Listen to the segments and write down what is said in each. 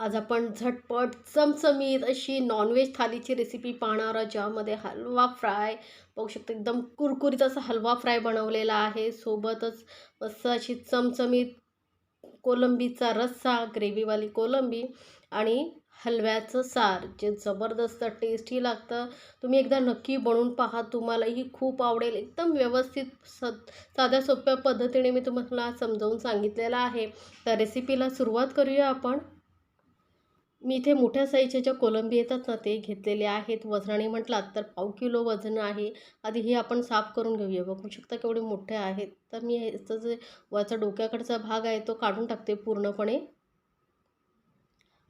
आज आपण झटपट चमचमीत अशी नॉनव्हेज थालीची रेसिपी पाहणार आहोत ज्यामध्ये हलवा फ्राय बघू शकता एकदम कुरकुरीत असा हलवा फ्राय बनवलेला आहे. सोबतच मस्त अशी चमचमीत कोलंबीचा रस्सा ग्रेव्हीवाली कोलंबी आणि हलव्याचं सार. जे जबरदस्त टेस्टी लागतं. तुम्ही एकदा नक्की बनवून पहा. तुम्हालाही खूप आवडेल. एकदम व्यवस्थित स साध्या सोप्या पद्धतीने मी तुम्हाला समजावून सांगितलेलं आहे. तर रेसिपीला सुरुवात करूया आपण. मी इथे मोठ्या साईजच्या ज्या कोलंबी येतात ना ते घेतलेले आहेत. वजनाने म्हटलात तर पाव किलो वजन आहे. आधी हे आपण साफ करून घेऊया. बघू शकता केवढे मोठे आहेत. तर मी ह्याचं जे वरचा डोक्याकडचा भाग आहे तो काढून टाकते पूर्णपणे.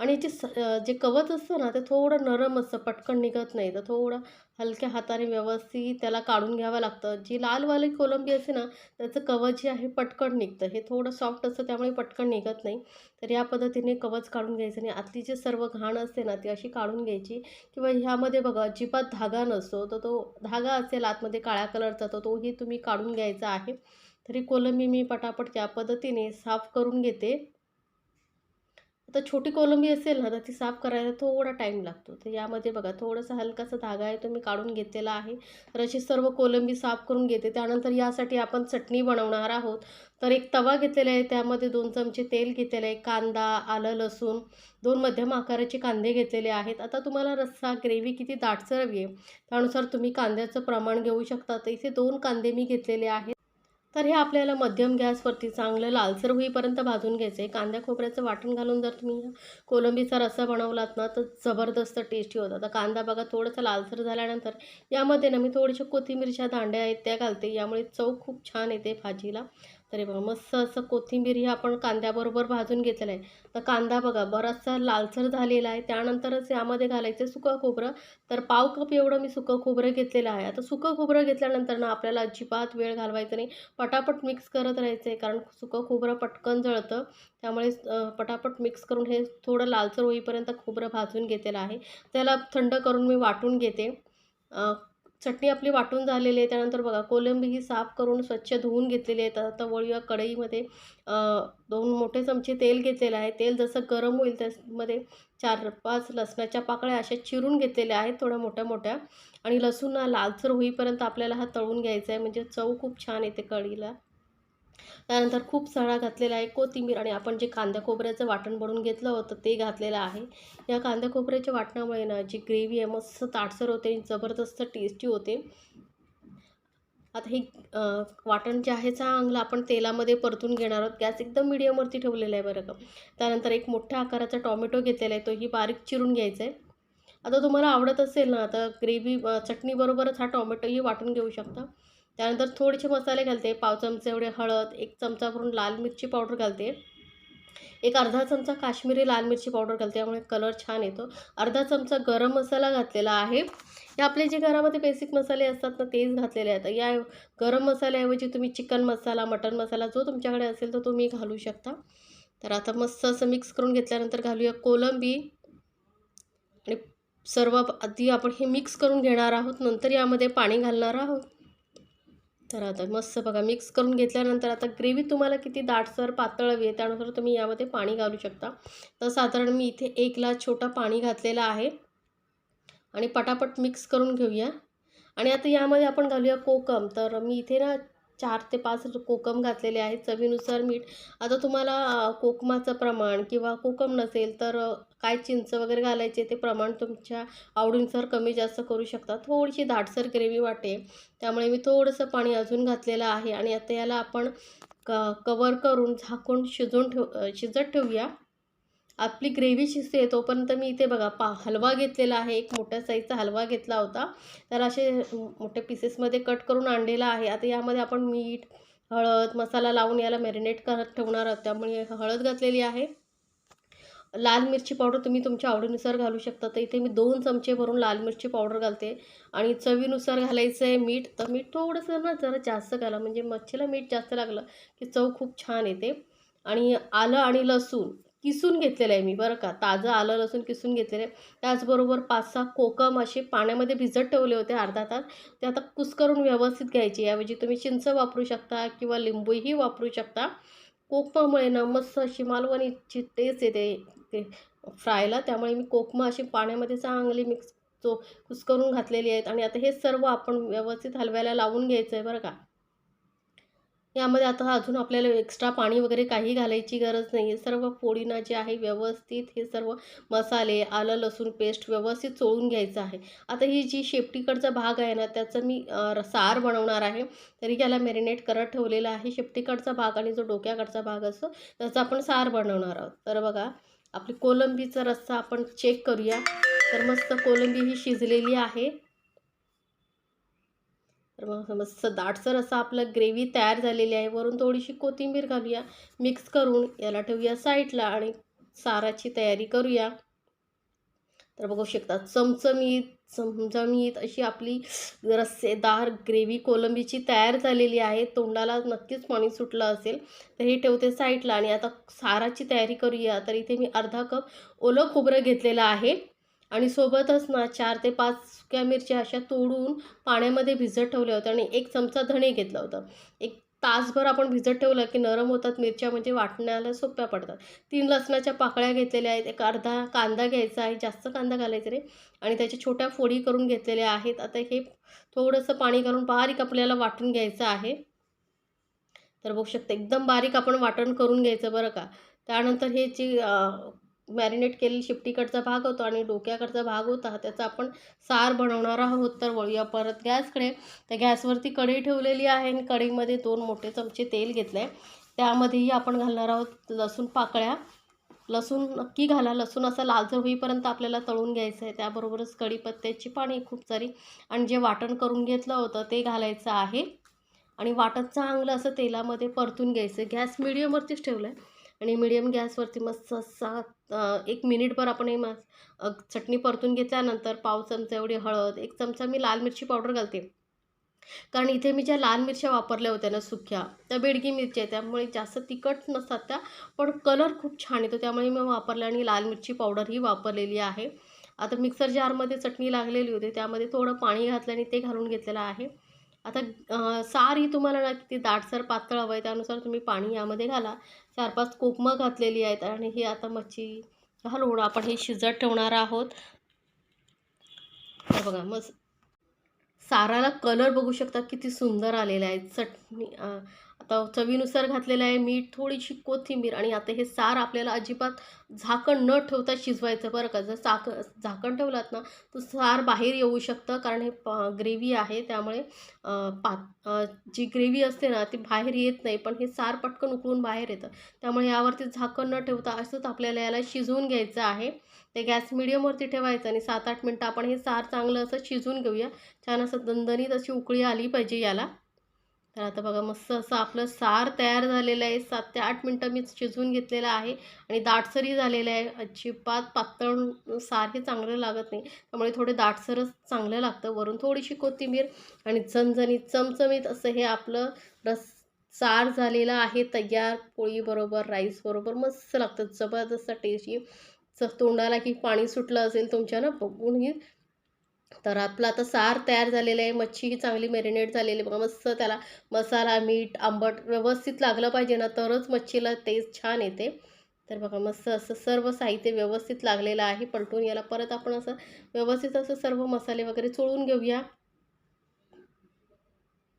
आणि याचे स जे कवच असतं ना ते थोडं नरम असतं पटकन निघत नाही. तर थोडं हलक्या हाताने व्यवस्थित त्याला काढून घ्यावं लागतं. जी लालवाली कोलंबी असते ना त्याचं कवच जे आहे पटकन निघतं. हे थोडं सॉफ्ट असतं त्यामुळे पटकन निघत नाही. तर या पद्धतीने कवच काढून घ्यायचं आणि आतली जे सर्व घाण असते ना ती अशी काढून घ्यायची. किंवा ह्यामध्ये बघा अजिबात धागा नसतो. तर तो धागा असेल आतमध्ये काळ्या कलरचा तर तोही तुम्ही काढून घ्यायचा आहे. तरी कोलंबी मी पटापट या पद्धतीने साफ करून घेते. आता छोटी कोलंबी असेल ना तर ती साफ करायला थोडा टाईम लागतो. तर यामध्ये बघा थोडंसं हलकासा धागा आहे तो मी काढून घेतलेला आहे. तर अशी सर्व कोलंबी साफ करून घेते. त्यानंतर यासाठी आपण चटणी बनवणार आहोत. तर एक तवा घेतलेला आहे. त्यामध्ये दोन चमचे तेल घेतलेलं आहे. कांदा आलं लसूण दोन मध्यम आकाराचे कांदे घेतलेले आहेत. आता तुम्हाला रस्सा ग्रेव्ही किती दाटसर हवी आहे त्यानुसार तुम्ही कांद्याचं प्रमाण घेऊ शकता. तर इथे दोन कांदे मी घेतलेले आहेत. तर हे आपल्याला मध्यम गॅसवरती चांगलं लालसर होईपर्यंत भाजून घ्यायचं आहे कांद्या खोबऱ्याचं वाटण घालून जर तुम्ही कोलंबीचा रस्सा बनवलात ना तर जबरदस्त टेस्टी होतं आता कांदा बघा थोडंसं लालसर झाल्यानंतर यामध्ये ना मी थोड्याशा कोथिंबीरच्या दांड्या आहेत त्या घालते. यामुळे चव खूप छान येते भाजीला. तरी बघा मस्त असं कोथिंबीर ही आपण कांद्याबरोबर भाजून घेतलेलं आहे. तर कांदा बघा बराचसा लालसर झालेला आहे. त्यानंतरच यामध्ये घालायचं सुकं खोबरं. तर पाव कप एवढं मी सुकं खोबरं घेतलेलं आहे. आता सुकं खोबरं घेतल्यानंतर ना आपल्याला अजिबात वेळ घालवायचा नाही. पटापट मिक्स करत राहायचं आहे कारण सुकं खोबरं पटकन जळतं. त्यामुळे पटापट मिक्स करून हे थोडं लालसर होईपर्यंत खोबरं भाजून घेतलेलं आहे. त्याला थंड करून मी वाटून घेते. चटणी आपली वाटून झालेली आहे. त्यानंतर बघा कोलंबी ही साफ करून स्वच्छ धुवून घेतलेली आहे. आता वळीया कढईमध्ये. दोन मोठे चमचे तेल घेतलेलं आहे. तेल जसं गरम होईल त्यामध्ये चार पाच लसणाच्या पाकळ्या अशा चिरून घेतलेल्या आहेत थोड्या मोठ्या मोठ्या. आणि लसूण लालसर होईपर्यंत आपल्याला हा तळून घ्यायचा आहे. म्हणजे चव खूप छान येते कढीला त्यानंतर खूप सळा घातलेला आहे कोथिंबीर आणि आपण जे कांद्या खोबऱ्याचं वाटण बनवून घेतलं होतं ते घातलेलं आहे. या कांद्या खोबऱ्याच्या वाटणामुळे ना जी ग्रेव्ही आहे मस्त ताटसर होते जबरदस्त टेस्टी होते. आता हे वाटण जे आहे चांगलं आपण तेलामध्ये परतून घेणार आहोत. गॅस एकदम मिडियमवरती ठेवलेला आहे बरं का. त्यानंतर एक मोठ्या आकाराचा टॉमॅटो घेतलेला आहे तोही बारीक चिरून घ्यायचा आहे. आता तुम्हाला आवडत असेल ना आता ग्रेव्ही चटणीबरोबरच हा टॉमॅटोही वाटून घेऊ शकता. त्यानंतर थोडेसे मसाले घालते. पाव चमचे एवढे हळद एक चमचा करून लाल मिरची पावडर घालते. एक अर्धा चमचा काश्मीरी लाल मिरची पावडर घालते. त्यामुळे कलर छान येतो. अर्धा चमचा गरम मसाला घातलेला आहे. हे आपले जे घरामध्ये बेसिक मसाले असतात ना तेच घातलेले आहेत. या गरम मसाल्याऐवजी तुम्ही चिकन मसाला मटन मसाला जो तुमच्याकडे असेल तर तुम्ही घालू शकता. तर आता मस्त असं मिक्स करून घेतल्यानंतर घालूया कोलंबी. आणि सर्व आधी आपण हे मिक्स करून घेणार आहोत. नंतर यामध्ये पाणी घालणार आहोत. तर आता मस्त बघा मिक्स करून घेतल्यानंतर आता ग्रेव्ही तुम्हाला किती दाटसर पातळ हवी आहे त्यानुसार तुम्ही यामध्ये पाणी घालू शकता. तर साधारण मी इथे एक ग्लास छोटा पाणी घातलेला आहे. आणि पटापट मिक्स करून घेऊया. आणि आता यामध्ये आपण घालूया कोकम. तर मी इथे ना चार ते पाच कोकम घातलेले आहेत चवीनुसार मीठ. आता तुम्हाला कोकमाचं प्रमाण किंवा कोकम नसेल तर काय चिंच वगैरे घालायचे ते प्रमाण तुमच्या आवडीनुसार कमी जास्त करू शकता. थोडीशी दाटसर ग्रेव्ही वाटे. त्यामुळे मी थोडंसं पाणी अजून घातलेलं आहे. आणि आता याला आपण क कवर करून झाकून शिजून ठेव शिजत ठेवूया. आपली ग्रेव्ही शिजते तोपर्यंत मी इथे बघा पा हलवा घेतलेला आहे एक मोठ्या साईजचा हलवा घेतला होता. तर असे मोठ्या पीसेसमध्ये कट करून आणलेला आहे. आता यामध्ये आपण मीठ हळद मसाला लावून याला मॅरिनेट करत ठेवणार आहोत. त्यामुळे हळद घातलेली आहे. लाल मिरची पावडर तुम्ही तुमच्या आवडीनुसार घालू शकता. तर इथे मी दोन चमचे भरून लाल मिरची पावडर घालते. आणि चवीनुसार घालायचं आहे मीठ. तर मीठ थोडंसं ना जरा जास्त घाला. म्हणजे मच्छीला मीठ जास्त लागलं की चव खूप छान येते. आणि आलं आणि लसूण. किसून घेतलेलं आहे मी बरं का? ताजं आलं लसूण किसून घेतलेलं आहे. त्याचबरोबर पाच सहा कोकम असे पाण्यामध्ये भिजत ठेवले होते अर्धा तास. ते आता कुस्करून व्यवस्थित घ्यायचे. याऐवजी तुम्ही चिंच वापरू शकता किंवा लिंबूही वापरू शकता. कोकमामुळे ना मस्त अशी मालवणीची टेस्ट येते ते फ्रायला. त्यामुळे मी कोकमा अशी पाण्यामध्ये चांगली मिक्स चो कुस्करून घातलेली आहेत. आणि आता हे सर्व आपण व्यवस्थित हलव्याला लावून घ्यायचं आहे बरं का? यामध्ये आता अजून आपल्याला एक्स्ट्रा पाणी वगैरे काही घालायची गरज नाही आहे सर्व पोळीना जे आहे व्यवस्थित हे सर्व मसाले आलं लसूण पेस्ट व्यवस्थित चोळून घ्यायचं आहे. आता ही जी शेपटीकडचा भाग आहे ना त्याचं मी सार बनवणार आहे. तरी याला मॅरिनेट करत ठेवलेला आहे. शेपटीकडचा भाग आणि जो डोक्याकडचा भाग असतो त्याचा आपण सार बनवणार आहोत. तर बघा आपली कोलंबीचा रस्सा आपण चेक करूया. तर मस्त कोलंबी ही शिजलेली आहे. तर मग मस्त दाटसर असं आपलं ग्रेव्ही तयार झालेली आहे वरून थोडीशी कोथिंबीर घालूया मिक्स करून याला ठेवूया साईडला आणि साराची तयारी करूया. तर बघू शकता चमचमीत चमचमीत अशी आपली रस्सेदार ग्रेव्ही कोलंबीची तयार झालेली आहे. तोंडाला नक्कीच पाणी सुटलं असेल तर हे ठेवते साईडला आणि आता साराची तयारी करूया. तर इथे मी अर्धा कप ओलं खोबरं घेतलेलं आहे. आणि सोबतच ना चार ते पाच सुक्या मिरच्या अशा तोडून पाण्यामध्ये भिजत ठेवल्या होत्या आणि एक चमचा धणे घेतलं होतं. एक तासभर आपण भिजत ठेवलं की नरम होतात मिरच्या म्हणजे वाटण्याला सोप्या पडतात. तीन लसणाच्या पाकळ्या घेतलेल्या आहेत एक अर्धा कांदा घ्यायचा आहे जास्त कांदा घालायचा रे आणि त्याच्या छोट्या फोडी करून घेतलेल्या आहेत. आता हे थोडंसं पाणी घालून बारीक आपल्याला वाटून घ्यायचं आहे. तर बघू शकता एकदम बारीक आपण वाटण करून घ्यायचं बरं का. त्यानंतर हे जे मॅरिनेट केलेली शिपटीकडचा भाग होता आणि डोक्याकडचा भाग होता त्याचा आपण सार बनवणार आहोत. तर वळूया परत गॅसकडे. तर गॅसवरती कढई ठेवलेली आहे आणि कढईमध्ये दोन मोठे चमचे तेल घेतलं आहे त्यामध्येही आपण घालणार आहोत लसूण पाकळ्या. लसूण नक्की घाला. लसूण असा लालसर होईपर्यंत आपल्याला तळून घ्यायचं आहे. त्याबरोबरच कढीपत्त्याची पाणी खूप सारी. आणि जे वाटण करून घेतलं होतं ते घालायचं आहे. आणि वाटण चांगलं असं तेलामध्ये परतून घ्यायचं गॅस मिडियमवरतीच ठेवलं आहे आणि मिडियम गॅसवरती मस्त असा एक मिनिटभर आपण हे मस चटणी परतून घेतल्यानंतर पाव चमचा एवढी हळद एक चमचा मी लाल मिरची पावडर घालते. कारण इथे मी ज्या लाल मिरच्या वापरल्या होत्या ना सुक्या त्या बेडगी मिरच्या आहे त्यामुळे जास्त तिखट नसतात त्या पण कलर खूप छान येतो. त्यामुळे मी वापरल्या आणि लाल मिरची पावडरही वापरलेली आहे. आता मिक्सर जारमध्ये चटणी लागलेली होती त्यामध्ये थोडं पाणी घातलं आणि ते घालून घेतलेलं आहे. आता सार ही तुम्हाला ना किती दाटसर पातळ हवं आहे त्यानुसार तुम्ही पाणी यामध्ये घाला. चार पाच कोकमं घातलेली आहेत आणि ही आता मच्छी घालून आपण हे शिजत ठेवणार आहोत. बघा मग साराला कलर बघू शकता किती सुंदर आलेला आहे. चटणी आता चवीनुसार घातलेलं आहे मीठ थोडीशी कोथिंबीर आणि आता हे सार आपल्याला अजिबात झाकण न ठेवता शिजवायचं बरं का. जर चाक झाकण ठेवलात ना तर सार बाहेर येऊ शकतं कारण हे प ग्रेव्ही आहे. त्यामुळे पात जी ग्रेव्ही असते ना ती बाहेर येत नाही पण हे सार पटकन उकळून बाहेर येतं. त्यामुळे यावरती झाकण न ठेवता असंच आपल्याला याला शिजवून घ्यायचं आहे. ते गॅस मिडियमवरती ठेवायचं आणि सात आठ मिनटं आपण हे सार चांगलं असं शिजवून घेऊया. छान असं दणदणीत अशी उकळी आली पाहिजे याला. तर आता बघा मस्त असं आपलं सार तयार झालेलं आहे. सात ते आठ मिनटं मी शिजवून घेतलेलं आहे आणि दाटसरही झालेलं आहे. अजिबात पातळ सार हे चांगलं लागत नाही. त्यामुळे थोडे दाटसरच चांगलं लागतं. वरून थोडीशी कोथिंबीर आणि झणझणीत चमचमीत असं हे आपलं रस सार झालेलं आहे. तयार पोळीबरोबर राईसबरोबर मस्त लागतं. जबरदस्त टेस्टी तोंडाला की पाणी सुटलं असेल तुमच्या ना बघूनही तर आपलं आता सार तयार झालेलं आहे मच्छी ही चांगली मॅरिनेट झालेली आहे. बघा मस्त त्याला मसाला मीठ आंबट व्यवस्थित लागलं पाहिजे ना तरच मच्छीला टेस्ट छान येते. तर बघा मस्त असं सर्व साहित्य व्यवस्थित लागलेलं आहे. पलटून याला परत आपण असं व्यवस्थित असं सर्व मसाले वगैरे चोळून घेऊया.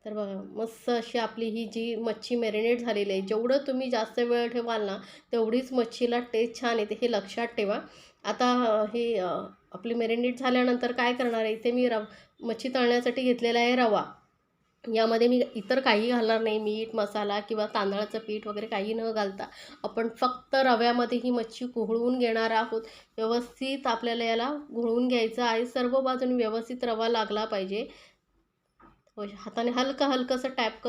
तर बघा मस्त अशी आपली ही जी मच्छी मॅरिनेट झालेली आहे. जेवढं तुम्ही जास्त वेळ ठेवाल ना तेवढीच मच्छीला टेस्ट छान येते. हे लक्षात ठेवा. आता हे आपली मेरिनेट झाल्यानंतर काय करणार आहे? इथे मी रव मच्छी तळण्यासाठी घेतलेला आहे रवा. यामध्ये मी इतर काही घालणार नाही. मीठ मसाला किंवा तांदळाचं पीठ वगैरे काही न घालता आपण फक्त रव्यामध्ये ही मच्छी घोळवून घेणार आहोत. व्यवस्थित आपल्याला याला घोळवून घ्यायचं आहे. सर्व बाजूने व्यवस्थित रवा लागला पाहिजे. हाताने हलकं हलकंसं टॅप क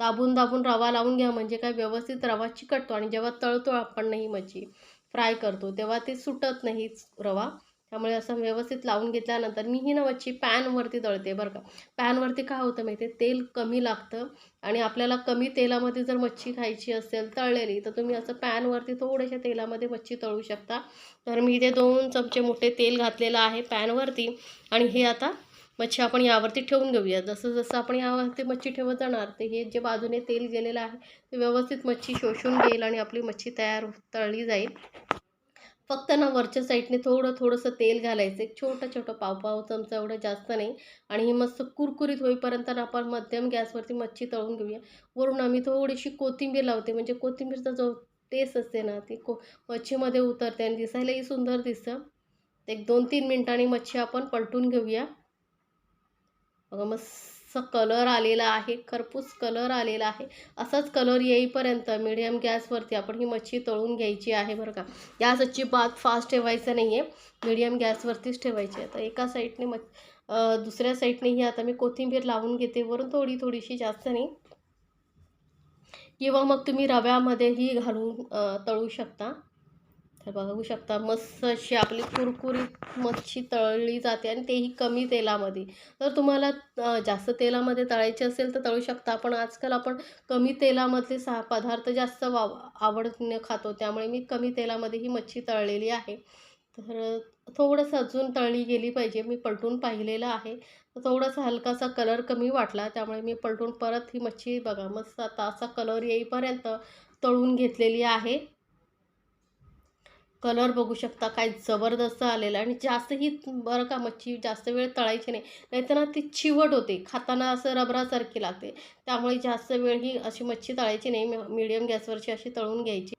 दाबून दाबून रवा लावून घ्या. म्हणजे काय? व्यवस्थित रवा चिकटतो आणि जेव्हा तळतो आपण ही मच्छी. फ्राय करतो तेव्हा ते सुटत नाही रवा. त्यामुळे असं व्यवस्थित लावून घेतल्यानंतर मी ही ना मच्छी पॅनवरती तळते बरं का. पॅनवरती काय होतं माहिती आहे तेल कमी लागतं आणि आपल्याला कमी तेलामध्ये जर मच्छी खायची असेल तळलेली तर तुम्ही असं पॅनवरती थोड्याशा तेलामध्ये मच्छी तळू शकता. तर मी इथे दोन चमचे मोठे तेल घातलेलं आहे पॅनवरती आणि हे आता मच्छी आपण यावरती ठेवून घेऊया. जसं जसं आपण यावरती मच्छी ठेवत जाणार ते हे जे बाजूने तेल गेलेलं आहे ते व्यवस्थित मच्छी शोषून घेईल आणि आपली मच्छी तयार तळली जाईल. फक्त ना वरच्या साईडने थोडं थोडंसं तेल घालायचं. एक छोटं छोटं पाव पाव चमचा एवढं जास्त नाही. आणि ही मस्त कुरकुरीत होईपर्यंत आपण मध्यम गॅसवरती मच्छी तळून घेऊया. वरून आम्ही थोडीशी कोथिंबीर लावते. म्हणजे कोथिंबीरचा जो टेस्ट असते ना ती को मच्छीमध्ये उतरते आणि दिसायलाही सुंदर दिसतं. एक दोन तीन मिनटांनी मच्छी आपण पलटून घेऊया. बघा मस्त कलर आलेला आहे खरपूस कलर आलेला आहे. असाच कलर येईपर्यंत मिडियम गॅसवरती आपण ही मच्छी तळून घ्यायची आहे बरं का. गॅस अजिबात फास्ट ठेवायचं नाही आहे मिडियम गॅसवरतीच ठेवायची. आहे तर एका साईडने मच दुसऱ्या साईडनेही आता मी कोथिंबीर लावून घेते. वरून थोडी थोडीशी जास्त नाही. किंवा मग तुम्ही रव्यामध्येही घालून तळू शकता. तर बघू शकता. मस्त अशी आपली कुरकुरीत मच्छी तळली जाते आणि तेही कमी तेलामध्ये. तर तुम्हाला जास्त तेलामध्ये तळायची असेल तर तळू शकता. पण आजकाल आपण कमी तेलामधले सा पदार्थ जास्त वाव आवडीने खातो. त्यामुळे मी कमी तेलामध्ये ही मच्छी तळलेली आहे. तर थोडंसं अजून तळली गेली पाहिजे. मी पलटून पाहिलेलं आहे. तर थोडासा हलकासा कलर कमी वाटला. त्यामुळे मी पलटून परत ही मच्छी बघा. मस्त आता असा कलर येईपर्यंत तळून घेतलेली आहे. कलर बघू शकता काय जबरदस्त आलेला आहे. आणि जास्त ही बरं का मच्छी जास्त वेळ तळायची नाही. नाहीतर ना ती चिवट होते. खाताना असं रबरासारखी लागते. त्यामुळे जास्त वेळ ही अशी मच्छी तळायची नाही. मिडियम गॅसवरची अशी तळून घ्यायची.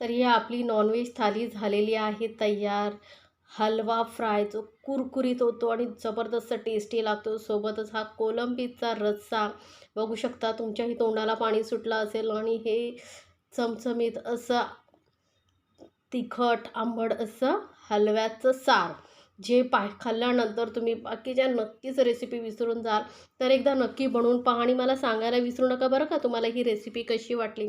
तर ही आपली नॉनव्हेज थाली झालेली आहे तयार. हलवा फ्राय जो कुरकुरीत होतो आणि जबरदस्त टेस्टी लागतो. सोबतच हा कोलंबीचा रस्सा. बघू शकता तुमच्याही तोंडाला पाणी सुटलं असेल आणि हे चमचमीत असं तिखट आंबट असं हलव्याचं सार. जे पा खाल्ल्यानंतर तुम्ही बाकीच्या नक्कीच रेसिपी विसरून जाल. तर एकदा नक्की बनवून पहा आणि मला सांगायला विसरू नका बरं का? तुम्हाला ही रेसिपी कशी वाटली?